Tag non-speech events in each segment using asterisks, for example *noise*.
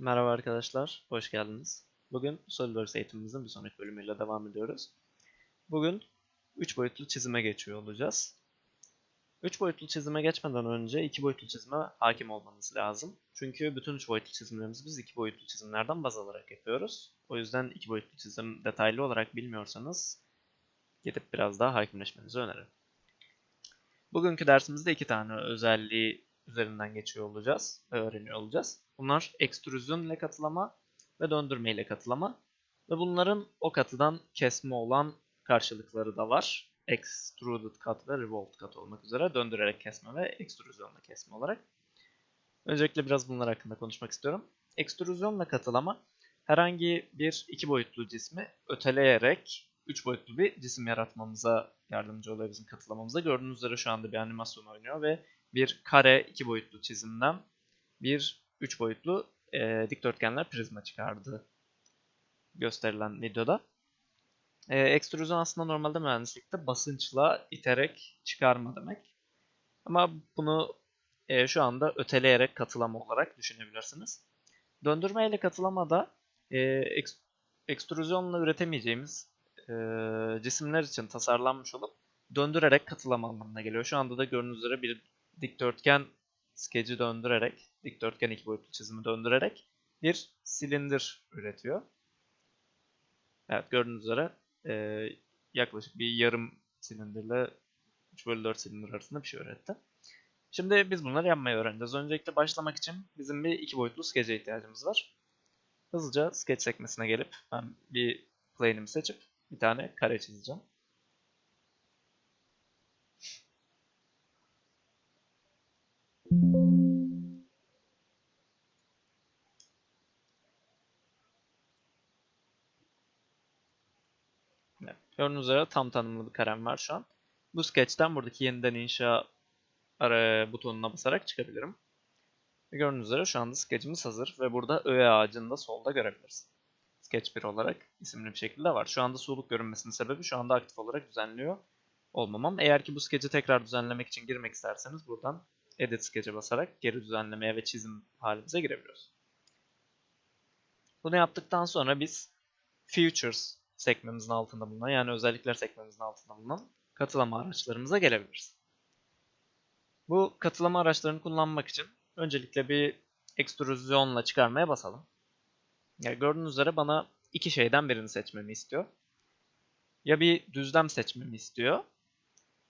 Merhaba arkadaşlar, hoş geldiniz. Bugün SolidWorks eğitimimizin bir sonraki bölümüyle devam ediyoruz. Bugün 3 boyutlu çizime geçiyor olacağız. 3 boyutlu çizime geçmeden önce 2 boyutlu çizime hakim olmanız lazım. Çünkü bütün 3 boyutlu çizimlerimizi biz 2 boyutlu çizimlerden baz alarak yapıyoruz. O yüzden 2 boyutlu çizim detaylı olarak bilmiyorsanız gidip biraz daha hakimleşmenizi öneririm. Bugünkü dersimizde iki tane özelliği üzerinden geçiyor olacağız öğreniyor olacağız. Bunlar ekstrüzyon ile katılama ve döndürme ile katılama. Ve bunların o katıdan kesme olan karşılıkları da var. Extruded cut ve revolved cut olmak üzere döndürerek kesme ve ekstrüzyonla kesme olarak. Öncelikle biraz bunlar hakkında konuşmak istiyorum. Ekstrüzyonla katılama herhangi bir iki boyutlu cismi öteleyerek üç boyutlu bir cisim yaratmamıza yardımcı oluyor bizim katılamamıza. Gördüğünüz üzere şu anda bir animasyon oynuyor ve bir kare iki boyutlu çizimden bir üç boyutlu e, dikdörtgenler prizma çıkardı gösterilen videoda. E, ekstrüzyon aslında normalde mühendislikte basınçla iterek çıkarma demek. Ama bunu e, şu anda öteleyerek katılama olarak düşünebilirsiniz. Döndürme ile katılamada e, ek, ekstrüzyonla üretemeyeceğimiz e, cisimler için tasarlanmış olup döndürerek katılama anlamına geliyor. Şu anda da gördüğünüz üzere bir dikdörtgen skeci döndürerek, dikdörtgen iki boyutlu çizimi döndürerek bir silindir üretiyor. Evet gördüğünüz üzere e, yaklaşık bir yarım silindirle 3 bölü 4 silindir arasında bir şey üretti. Şimdi biz bunları yapmayı öğreneceğiz. Öncelikle başlamak için bizim bir iki boyutlu skece ihtiyacımız var. Hızlıca sketch sekmesine gelip ben bir plane'imi seçip bir tane kare çizeceğim. Gördüğünüz üzere tam tanımlı bir karem var şu an. Bu sketch'ten buradaki yeniden inşa ara butonuna basarak çıkabilirim. Gördüğünüz üzere şu anda sketch'imiz hazır ve burada öğe ağacını da solda görebiliriz. Sketch 1 olarak isimli bir şekilde var. Şu anda suluk görünmesinin sebebi şu anda aktif olarak düzenliyor olmamam. Eğer ki bu sketch'i tekrar düzenlemek için girmek isterseniz buradan Edit Sketch'e basarak geri düzenlemeye ve çizim halimize girebiliyoruz. Bunu yaptıktan sonra biz Features sekmemizin altında bulunan yani özellikler sekmemizin altında bulunan katılama araçlarımıza gelebiliriz. Bu katılama araçlarını kullanmak için öncelikle bir ekstrüzyonla çıkarmaya basalım. Yani gördüğünüz üzere bana iki şeyden birini seçmemi istiyor. Ya bir düzlem seçmemi istiyor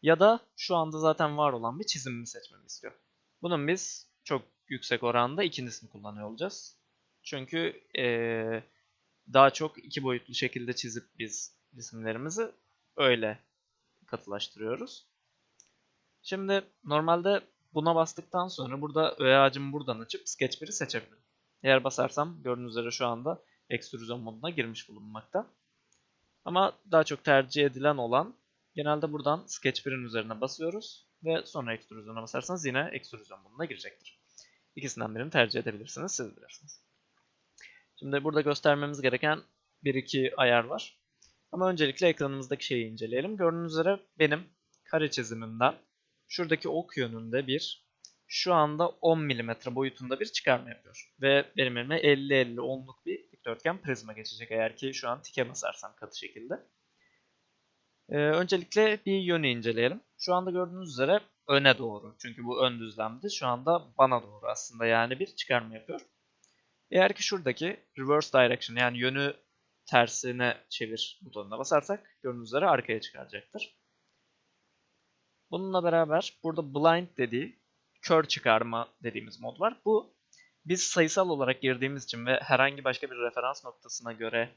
ya da şu anda zaten var olan bir çizimimi seçmemi istiyor. Bunun biz çok yüksek oranda ikincisini kullanıyor olacağız. Çünkü ee, daha çok iki boyutlu şekilde çizip biz cisimlerimizi öyle katılaştırıyoruz. Şimdi normalde buna bastıktan sonra burada öğe ağacımı buradan açıp Sketch 1'i seçebilirim. Eğer basarsam gördüğünüz üzere şu anda ekstrüzyon moduna girmiş bulunmakta. Ama daha çok tercih edilen olan genelde buradan Sketch 1'in üzerine basıyoruz ve sonra ekstrüzyona basarsanız yine ekstrüzyon moduna girecektir. İkisinden birini tercih edebilirsiniz, siz bilirsiniz. Şimdi burada göstermemiz gereken bir iki ayar var. Ama öncelikle ekranımızdaki şeyi inceleyelim. Gördüğünüz üzere benim kare çizimimden şuradaki ok yönünde bir şu anda 10 mm boyutunda bir çıkarma yapıyor. Ve benim elime 50-50-10'luk bir dikdörtgen prizma geçecek eğer ki şu an tike basarsam katı şekilde. Ee, öncelikle bir yönü inceleyelim. Şu anda gördüğünüz üzere öne doğru. Çünkü bu ön düzlemdi. Şu anda bana doğru aslında yani bir çıkarma yapıyor. Eğer ki şuradaki reverse direction yani yönü tersine çevir butonuna basarsak gördüğünüz üzere arkaya çıkaracaktır. Bununla beraber burada blind dediği kör çıkarma dediğimiz mod var. Bu biz sayısal olarak girdiğimiz için ve herhangi başka bir referans noktasına göre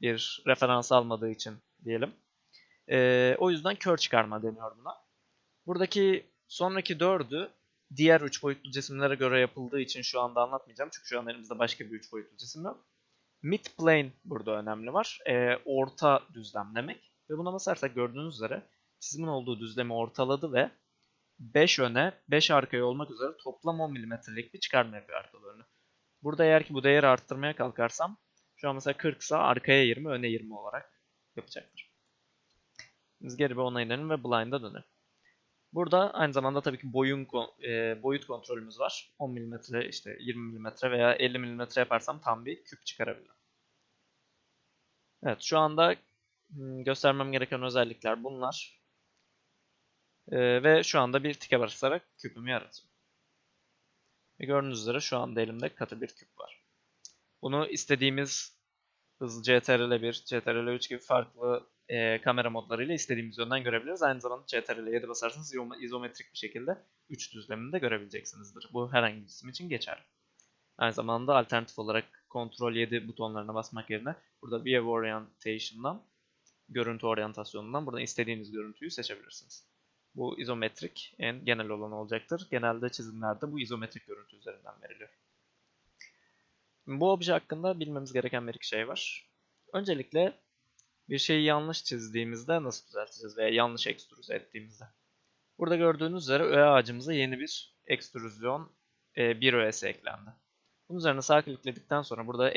bir referans almadığı için diyelim. Ee, o yüzden kör çıkarma deniyor buna. Buradaki sonraki dördü diğer üç boyutlu cisimlere göre yapıldığı için şu anda anlatmayacağım. Çünkü şu an elimizde başka bir üç boyutlu cisim yok. Mid plane burada önemli var. Ee, orta düzlem demek. Ve buna basarsak gördüğünüz üzere çizimin olduğu düzlemi ortaladı ve 5 öne 5 arkaya olmak üzere toplam 10 mm'lik bir çıkarma yapıyor arkalı önü. Burada eğer ki bu değeri arttırmaya kalkarsam şu an mesela 40 ise arkaya 20 öne 20 olarak yapacaktır. Biz geri bir onaylanın ve blind'a dönelim. Burada aynı zamanda tabii ki boyun e, boyut kontrolümüz var. 10 mm, işte 20 mm veya 50 mm yaparsam tam bir küp çıkarabilirim. Evet, şu anda hmm, göstermem gereken özellikler bunlar. E, ve şu anda bir tike basarak küpümü yaratıyorum. Ve gördüğünüz üzere şu anda elimde katı bir küp var. Bunu istediğimiz hız CTRL 1, CTRL 3 gibi farklı e, kamera modlarıyla istediğimiz yönden görebiliriz. Aynı zamanda CTRL 7 basarsanız izo- izometrik bir şekilde 3 düzlemini de görebileceksinizdir. Bu herhangi bir cisim için geçerli. Aynı zamanda alternatif olarak Ctrl 7 butonlarına basmak yerine burada View Orientation'dan görüntü oryantasyonundan buradan istediğiniz görüntüyü seçebilirsiniz. Bu izometrik en genel olan olacaktır. Genelde çizimlerde bu izometrik görüntü üzerinden veriliyor. Bu obje hakkında bilmemiz gereken bir iki şey var. Öncelikle bir şeyi yanlış çizdiğimizde nasıl düzelteceğiz veya yanlış ekstrüze ettiğimizde. Burada gördüğünüz üzere öğe ağacımıza yeni bir ekstrüzyon e, bir öğesi eklendi. Bunun üzerine sağ klikledikten sonra burada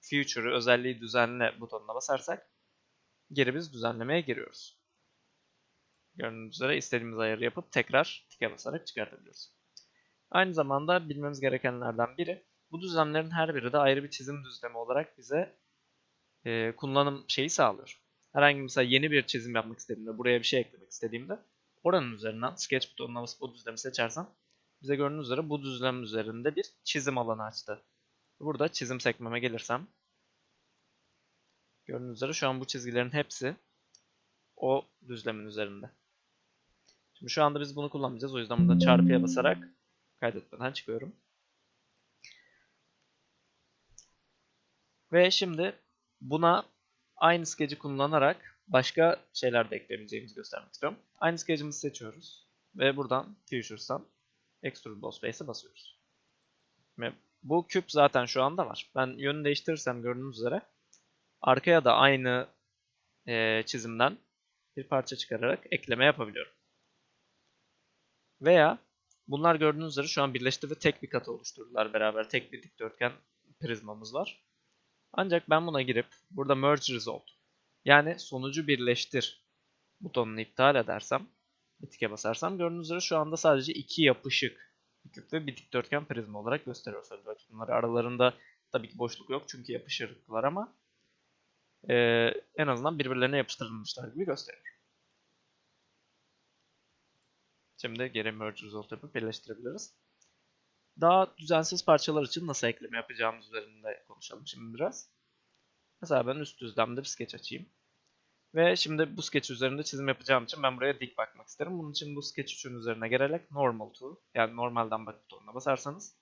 Future'ı özelliği düzenle butonuna basarsak geri biz düzenlemeye giriyoruz. Gördüğünüz üzere istediğimiz ayarı yapıp tekrar tike basarak çıkartabiliyoruz. Aynı zamanda bilmemiz gerekenlerden biri bu düzlemlerin her biri de ayrı bir çizim düzlemi olarak bize e, kullanım şeyi sağlıyor. Herhangi mesela yeni bir çizim yapmak istediğimde, buraya bir şey eklemek istediğimde oranın üzerinden sketch butonuna basıp o düzlemi seçersem bize gördüğünüz üzere bu düzlem üzerinde bir çizim alanı açtı. Burada çizim sekmeme gelirsem gördüğünüz üzere şu an bu çizgilerin hepsi o düzlemin üzerinde. Şimdi şu anda biz bunu kullanmayacağız. O yüzden burada çarpıya basarak kaydetmeden çıkıyorum. Ve şimdi buna aynı skeci kullanarak başka şeyler de ekleyebileceğimizi göstermek istiyorum. Aynı skecimizi seçiyoruz. Ve buradan Futures'tan Extrude Boss Face'e basıyoruz. Ve bu küp zaten şu anda var. Ben yönü değiştirirsem gördüğünüz üzere arkaya da aynı e, çizimden bir parça çıkararak ekleme yapabiliyorum. Veya bunlar gördüğünüz üzere şu an birleşti ve tek bir katı oluşturdular beraber. Tek bir dikdörtgen prizmamız var. Ancak ben buna girip burada Merge Result yani sonucu birleştir butonunu iptal edersem bir tike basarsam gördüğünüz üzere şu anda sadece iki yapışık küp ve bir dikdörtgen prizma olarak gösteriyor SolidWorks. Bunları aralarında tabii ki boşluk yok çünkü yapışıklar ama e, en azından birbirlerine yapıştırılmışlar gibi gösteriyor. Şimdi geri merge result yapıp birleştirebiliriz. Daha düzensiz parçalar için nasıl ekleme yapacağımız üzerinde konuşalım şimdi biraz. Mesela ben üst düzlemde bir sketch açayım. Ve şimdi bu sketch üzerinde çizim yapacağım için ben buraya dik bakmak isterim. Bunun için bu sketch 3'ün üzerine gelerek normal to yani normalden bak butonuna basarsanız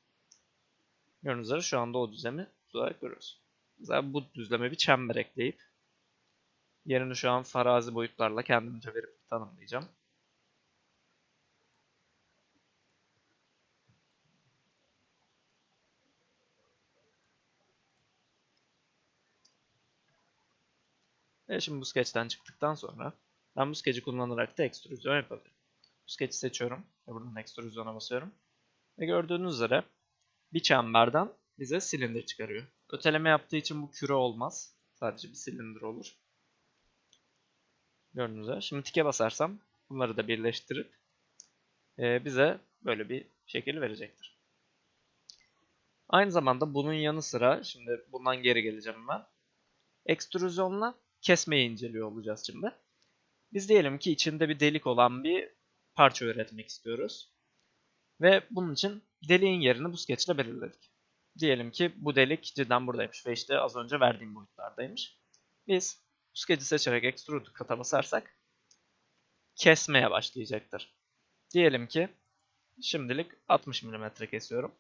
gördüğünüz üzere şu anda o düzlemi olarak görüyoruz. Mesela bu düzleme bir çember ekleyip yerini şu an farazi boyutlarla kendimce verip tanımlayacağım. Ve şimdi bu sketch'ten çıktıktan sonra ben bu sketch'i kullanarak da ekstrüzyon yapabilirim. Bu sketch'i seçiyorum ve buradan ekstrüzyona basıyorum. Ve gördüğünüz üzere bir çemberden bize silindir çıkarıyor. Öteleme yaptığı için bu küre olmaz. Sadece bir silindir olur. Gördüğünüz üzere. Şimdi tike basarsam bunları da birleştirip e, bize böyle bir şekil verecektir. Aynı zamanda bunun yanı sıra şimdi bundan geri geleceğim ben. Ekstrüzyonla kesmeyi inceliyor olacağız şimdi. Biz diyelim ki içinde bir delik olan bir parça üretmek istiyoruz. Ve bunun için deliğin yerini bu sketch ile belirledik. Diyelim ki bu delik cidden buradaymış ve işte az önce verdiğim boyutlardaymış. Biz bu sketch'i seçerek extrude kata basarsak kesmeye başlayacaktır. Diyelim ki şimdilik 60 mm kesiyorum.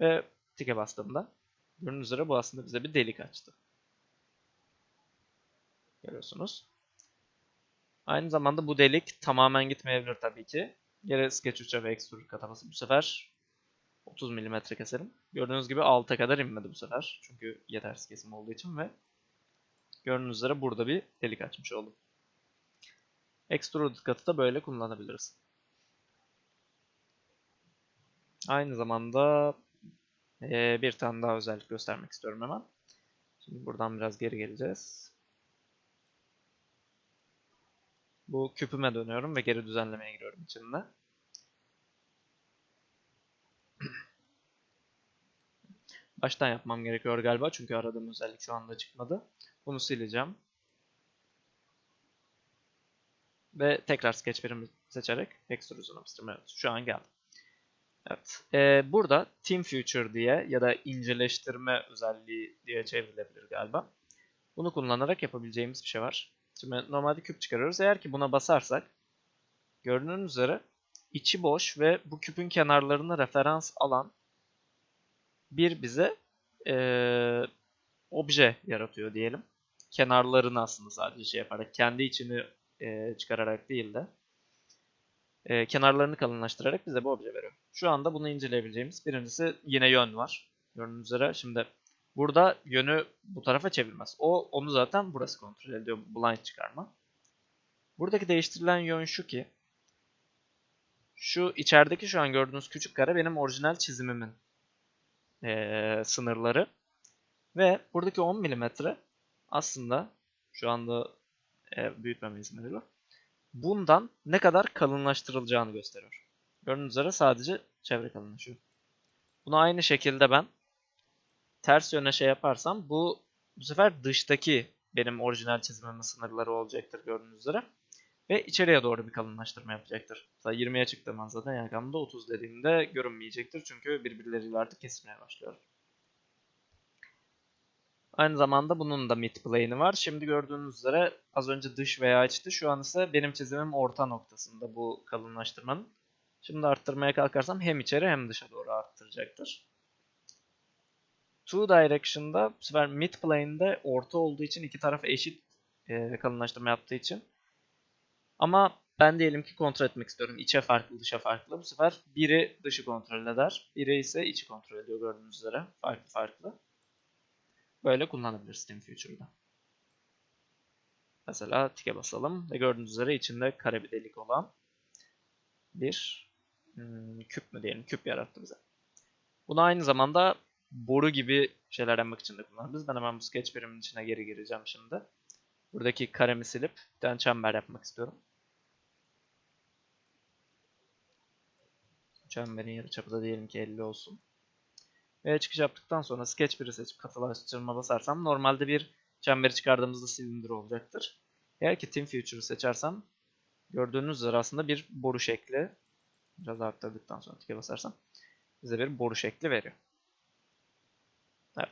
Ve tike bastığımda gördüğünüz üzere bu aslında bize bir delik açtı. Görüyorsunuz. Aynı zamanda bu delik tamamen gitmeyebilir tabii ki. Geri Sketch 3'e ve Extrude kataması bu sefer 30 mm keserim. Gördüğünüz gibi alta kadar inmedi bu sefer. Çünkü yetersiz kesim olduğu için ve gördüğünüz üzere burada bir delik açmış oldum. Extrude katı da böyle kullanabiliriz. Aynı zamanda bir tane daha özellik göstermek istiyorum hemen. Şimdi buradan biraz geri geleceğiz. Bu küpüme dönüyorum ve geri düzenlemeye giriyorum içinde. *clears throat* Baştan yapmam gerekiyor galiba çünkü aradığım özellik şu anda çıkmadı. Bunu sileceğim. Ve tekrar sketch birimi seçerek extrusion yapıştırma yapıyoruz. Şu an geldi. Evet. Ee, burada Team Future diye ya da inceleştirme özelliği diye çevrilebilir galiba. Bunu kullanarak yapabileceğimiz bir şey var. Şimdi normalde küp çıkarıyoruz. Eğer ki buna basarsak gördüğünüz üzere içi boş ve bu küpün kenarlarına referans alan bir bize ee, obje yaratıyor diyelim. Kenarlarını aslında sadece şey yaparak kendi içini e, çıkararak değil de e, kenarlarını kalınlaştırarak bize bu obje veriyor. Şu anda bunu inceleyebileceğimiz birincisi yine yön var. Gördüğünüz üzere şimdi burada yönü bu tarafa çevirmez. O onu zaten burası kontrol ediyor. Blind çıkarma. Buradaki değiştirilen yön şu ki şu içerideki şu an gördüğünüz küçük kare benim orijinal çizimimin e, sınırları. Ve buradaki 10 mm aslında şu anda e, büyütmeme izin veriyor. Bundan ne kadar kalınlaştırılacağını gösteriyor. Gördüğünüz üzere sadece çevre kalınlaşıyor. Bunu aynı şekilde ben ters yöne şey yaparsam bu bu sefer dıştaki benim orijinal çizimimin sınırları olacaktır gördüğünüz üzere. Ve içeriye doğru bir kalınlaştırma yapacaktır. Mesela 20'ye çıktığım an zaten yakamda 30 dediğimde görünmeyecektir. Çünkü birbirleriyle artık kesmeye başlıyor. Aynı zamanda bunun da mid plane'i var. Şimdi gördüğünüz üzere az önce dış veya içti. Şu an ise benim çizimim orta noktasında bu kalınlaştırmanın. Şimdi arttırmaya kalkarsam hem içeri hem dışa doğru arttıracaktır. Two Direction'da bu sefer mid plane'de orta olduğu için iki taraf eşit e, kalınlaştırma yaptığı için. Ama ben diyelim ki kontrol etmek istiyorum. İçe farklı, dışa farklı. Bu sefer biri dışı kontrol eder. Biri ise içi kontrol ediyor gördüğünüz üzere. Farklı farklı. Böyle kullanabiliriz Steam Future'da. Mesela tike basalım ve gördüğünüz üzere içinde kare bir delik olan bir hmm, küp mü diyelim küp yarattı bize. Bunu aynı zamanda boru gibi şeyler yapmak için de kullanabiliriz. Ben hemen bu sketch birimin içine geri gireceğim şimdi. Buradaki karemi silip bir tane çember yapmak istiyorum. Çemberin yarıçapı da diyelim ki 50 olsun. Ve çıkış yaptıktan sonra sketch 1'i seçip katılaştırma basarsam normalde bir çemberi çıkardığımızda silindir olacaktır. Eğer ki Team Future'ı seçersem gördüğünüz üzere aslında bir boru şekli biraz arttırdıktan sonra tike basarsam bize bir boru şekli veriyor. Evet.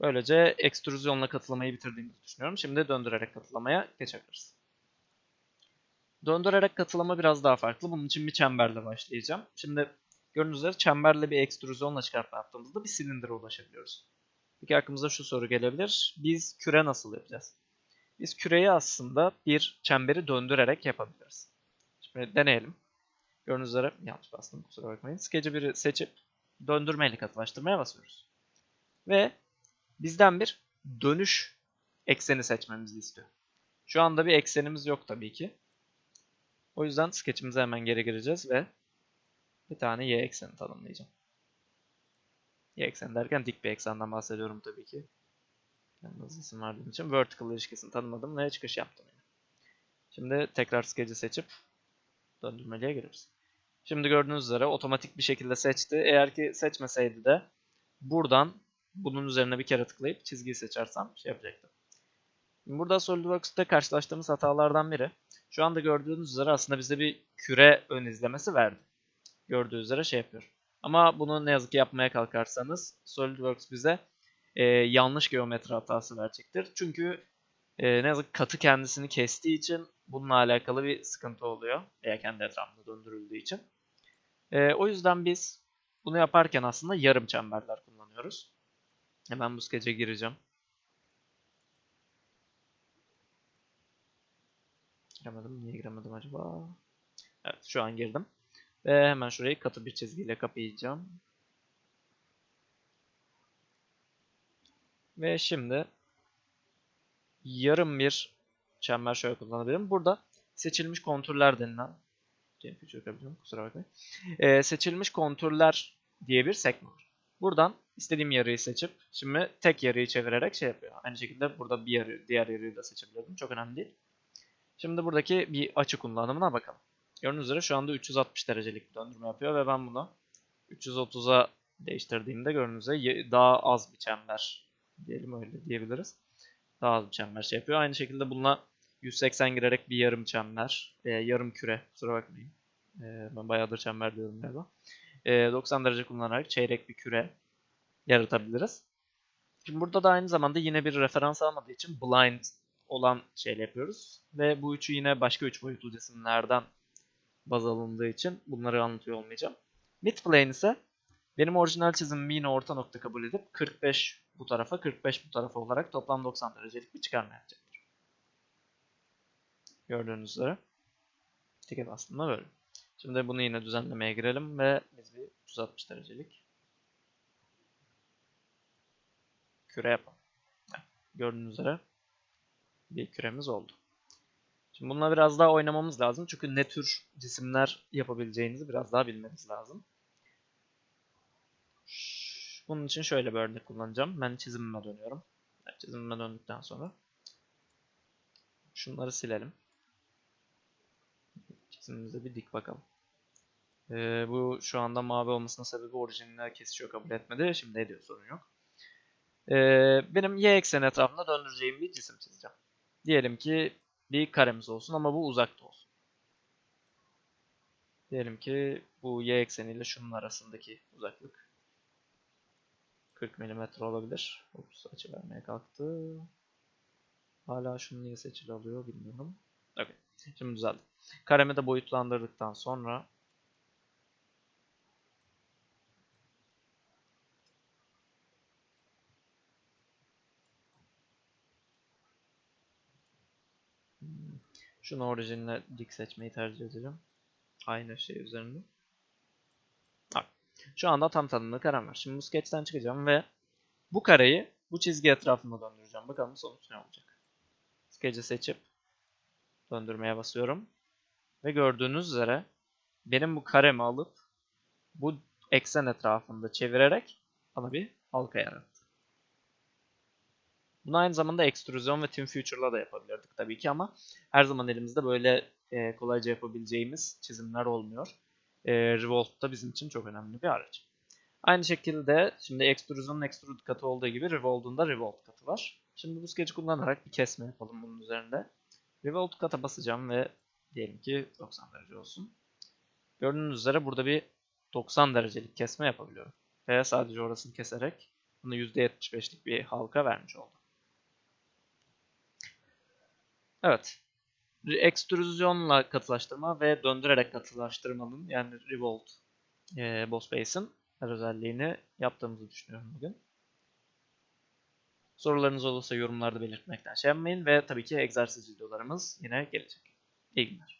Böylece ekstrüzyonla katlamayı bitirdiğimizi düşünüyorum. Şimdi döndürerek katılamaya geçebiliriz. Döndürerek katılama biraz daha farklı. Bunun için bir çemberle başlayacağım. Şimdi Gördüğünüz üzere çemberli bir ekstrüzyonla çıkartma yaptığımızda bir silindire ulaşabiliyoruz. Peki aklımıza şu soru gelebilir. Biz küre nasıl yapacağız? Biz küreyi aslında bir çemberi döndürerek yapabiliriz. Şimdi deneyelim. Gördüğünüz üzere yanlış bastım kusura bakmayın. Sketch'i biri seçip döndürmeyle katılaştırmaya basıyoruz. Ve bizden bir dönüş ekseni seçmemizi istiyor. Şu anda bir eksenimiz yok tabii ki. O yüzden sketch'imize hemen geri gireceğiz ve bir tane y ekseni tanımlayacağım. Y ekseni derken dik bir eksenden bahsediyorum tabii ki. Yalnız isim verdiğim için vertical ilişkisini tanımadım ve çıkış yaptım. Yani. Şimdi tekrar sketch'i seçip döndürmeliye gireriz. Şimdi gördüğünüz üzere otomatik bir şekilde seçti. Eğer ki seçmeseydi de buradan bunun üzerine bir kere tıklayıp çizgiyi seçersem şey yapacaktım. Burada SolidWorks'te karşılaştığımız hatalardan biri. Şu anda gördüğünüz üzere aslında bize bir küre ön izlemesi verdi gördüğü üzere şey yapıyor. Ama bunu ne yazık ki yapmaya kalkarsanız SolidWorks bize e, yanlış geometri hatası verecektir. Çünkü e, ne yazık ki katı kendisini kestiği için bununla alakalı bir sıkıntı oluyor. Veya kendi etrafında döndürüldüğü için. E, o yüzden biz bunu yaparken aslında yarım çemberler kullanıyoruz. Hemen bu skece gireceğim. Giremedim. Niye giremedim acaba? Evet şu an girdim. Ve hemen şurayı katı bir çizgiyle kapayacağım. Ve şimdi yarım bir çember şöyle kullanabilirim. Burada seçilmiş kontürler denilen kusura bakmayın. Ee, seçilmiş kontürler diye bir sekme var. Buradan istediğim yarıyı seçip şimdi tek yarıyı çevirerek şey yapıyor. Aynı şekilde burada bir yarı, diğer yarıyı da seçebilirim. Çok önemli değil. Şimdi buradaki bir açı kullanımına bakalım. Gördüğünüz üzere şu anda 360 derecelik bir döndürme yapıyor ve ben bunu 330'a değiştirdiğimde gördüğünüz üzere daha az bir çember diyelim öyle diyebiliriz. Daha az bir çember şey yapıyor. Aynı şekilde bununla 180 girerek bir yarım çember, e, yarım küre kusura bakmayın. E, ben bayağıdır çember diyorum galiba. E, 90 derece kullanarak çeyrek bir küre yaratabiliriz. Şimdi burada da aynı zamanda yine bir referans almadığı için blind olan şeyle yapıyoruz. Ve bu üçü yine başka üç boyutlu cisimlerden baz alındığı için bunları anlatıyor olmayacağım. Midplane ise benim orijinal çizimimi yine orta nokta kabul edip 45 bu tarafa 45 bu tarafa olarak toplam 90 derecelik bir çıkarma yapacaktır. Gördüğünüz üzere. Ticket aslında böyle. Şimdi bunu yine düzenlemeye girelim ve biz bir 360 derecelik küre yapalım. Gördüğünüz üzere bir küremiz oldu. Şimdi bununla biraz daha oynamamız lazım. Çünkü ne tür cisimler yapabileceğinizi biraz daha bilmeniz lazım. Bunun için şöyle bir örnek kullanacağım. Ben çizimime dönüyorum. Çizimime döndükten sonra şunları silelim. Çizimimize bir dik bakalım. Ee, bu şu anda mavi olmasının sebebi orijinal kesişiyor kabul etmedi. Şimdi ediyor sorun yok. Ee, benim y ekseni etrafında döndüreceğim bir cisim çizeceğim. Diyelim ki bir karemiz olsun ama bu uzakta olsun. Diyelim ki bu y ekseniyle şunun arasındaki uzaklık 40 mm olabilir. Ups, açı vermeye kalktı. Hala şunu niye seçili alıyor bilmiyorum. Okay. Şimdi düzeldi. Karemi de boyutlandırdıktan sonra Şunu orijinle dik seçmeyi tercih edeceğim. Aynı şey üzerinde. Bak. Şu anda tam tanımlı karem var. Şimdi bu sketch'ten çıkacağım ve bu kareyi bu çizgi etrafında döndüreceğim. Bakalım sonuç ne olacak. Sketch'i seçip döndürmeye basıyorum. Ve gördüğünüz üzere benim bu karemi alıp bu eksen etrafında çevirerek bana bir halka yarattı. Bunu aynı zamanda ekstrüzyon ve Team Future'la da yapabilirdik tabii ki ama her zaman elimizde böyle e, kolayca yapabileceğimiz çizimler olmuyor. E, Revolve da bizim için çok önemli bir araç. Aynı şekilde şimdi Extrusion'un Extrude katı olduğu gibi Revolve'un da Revolve katı var. Şimdi bu sketch'i kullanarak bir kesme yapalım bunun üzerinde. Revolve kata basacağım ve diyelim ki 90 derece olsun. Gördüğünüz üzere burada bir 90 derecelik kesme yapabiliyorum. Ve sadece orasını keserek bunu %75'lik bir halka vermiş oldum. Evet. Ekstrüzyonla katılaştırma ve döndürerek katılaştırmanın yani Revolve e, Boss Base'in her özelliğini yaptığımızı düşünüyorum bugün. Sorularınız olursa yorumlarda belirtmekten şey yapmayın ve tabii ki egzersiz videolarımız yine gelecek. İyi günler.